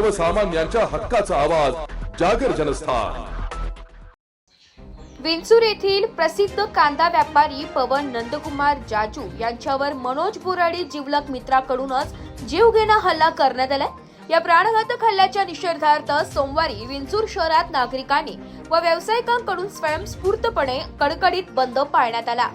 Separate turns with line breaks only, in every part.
सर्वसामान्यांच्या हक्काचा आवाज जागर जनस्थान.
विंचूर येथील प्रसिद्ध कांदा व्यापारी पवन नंदकुमार जाजू यांच्यावर मनोज बोराडी जिवलक मित्राकडूनच जीवघेणा हल्ला करण्यात आलाय. या प्राणघातक हल्ल्याच्या निषेधार्थ सोमवारी विंचूर शहरात नागरिकांनी व व्यावसायिकांकडून स्वयंस्फूर्तपणे कडकडीत बंद पाळण्यात आला.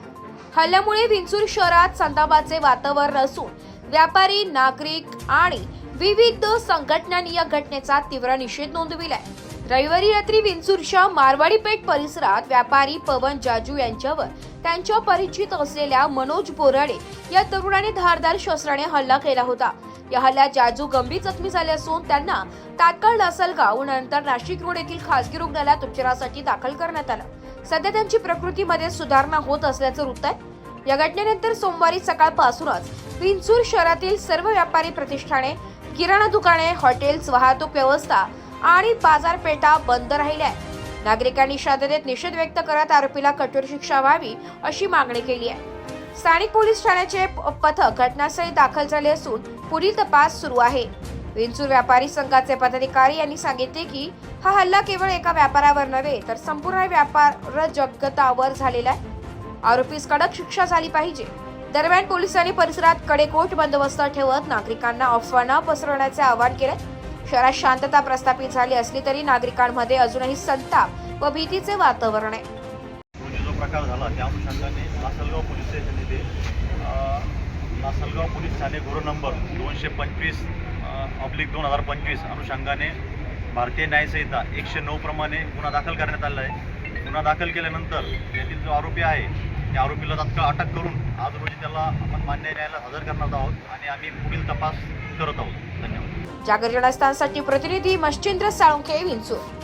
हल्ल्यामुळे विंचूर शहरात संतापाचे वातावरण असून व्यापारी नागरिक आणि विविध संघटनांनी या घटनेचा तीव्र निषेध नोंदविलाय. रविवारी रात्री विंचूरच्या मारवाडी पेठ परिसरात व्यापारी पवन जाजू यांच्यावर त्यांच्या परिचित असलेल्या मनोज बोराडे या तरुणाने धारदार शस्त्राने हल्ला केला होता. या हल्ल्यात जाजू गंभीर जखमी झाले असून त्यांना तात्काळ लासलगाव नंतर नाशिक रोड येथील खासगी रुग्णालयात उपचारासाठी दाखल करण्यात आलं. सध्या त्यांची प्रकृतीमध्ये सुधारणा होत असल्याचं वृत्त आहे. या घटनेनंतर सोमवारी सकाळपासूनच विंचूर शहरातील सर्व व्यापारी प्रतिष्ठाने किराणा दुकाने हॉटेल्स वाहतूक व्यवस्था आणि बाजारपेठा बंद राहिल्या नागरिकांनी शांततेत निषेध व्यक्त करत आरोपीला कठोर शिक्षा व्हावी अशी मागणी केली आहे. स्थानिक पोलीस ठाण्याचे प- पथक घटनास्थळी दाखल झाले असून पुढील तपास सुरू आहे. विंचूर व्यापारी संघाचे पदाधिकारी यांनी सांगितले की हा हल्ला केवळ एका व्यापारावर नव्हे तर संपूर्ण व्यापार जगतावर झालेला आहे. आरोपीस कडक शिक्षा झाली पाहिजे. दरम्यान पोलिसांनी परिसरात कडेकोट बंदोबस्त ठेवत नागरिकांना अफवा न पसरवण्याचे आवाहन केले. शहरात शांतता प्रस्थापित झाली असली तरी नागरिकांमध्ये अजूनही संताप व भीतीचे वातावरण आहे.
म्हणजे जो प्रकार झाला त्या अनुषंगाने लासलगाव पोलीस स्टेशन येथे लासलगाव पोलीस ठाणे गुरु नंबर दोनशे पंचवीस ऑब्लिक दोन हजार पंचवीस अनुषंगाने भारतीय न्यायसंहिता एकशे नऊ प्रमाणे गुन्हा दाखल करण्यात आला आहे. गुन्हा दाखल केल्यानंतर यातील जो आरोपी आहे त्या आरोपीला तात्काळ अटक करून आज रोजी त्याला आपण मान्य न्यायालयात हजर करणार आहोत आणि आम्ही पुढील तपास करत आहोत. धन्यवाद.
जागर जनस्थानसाठी प्रतिनिधी मश्चिंद्र साळुंखे विंचूर.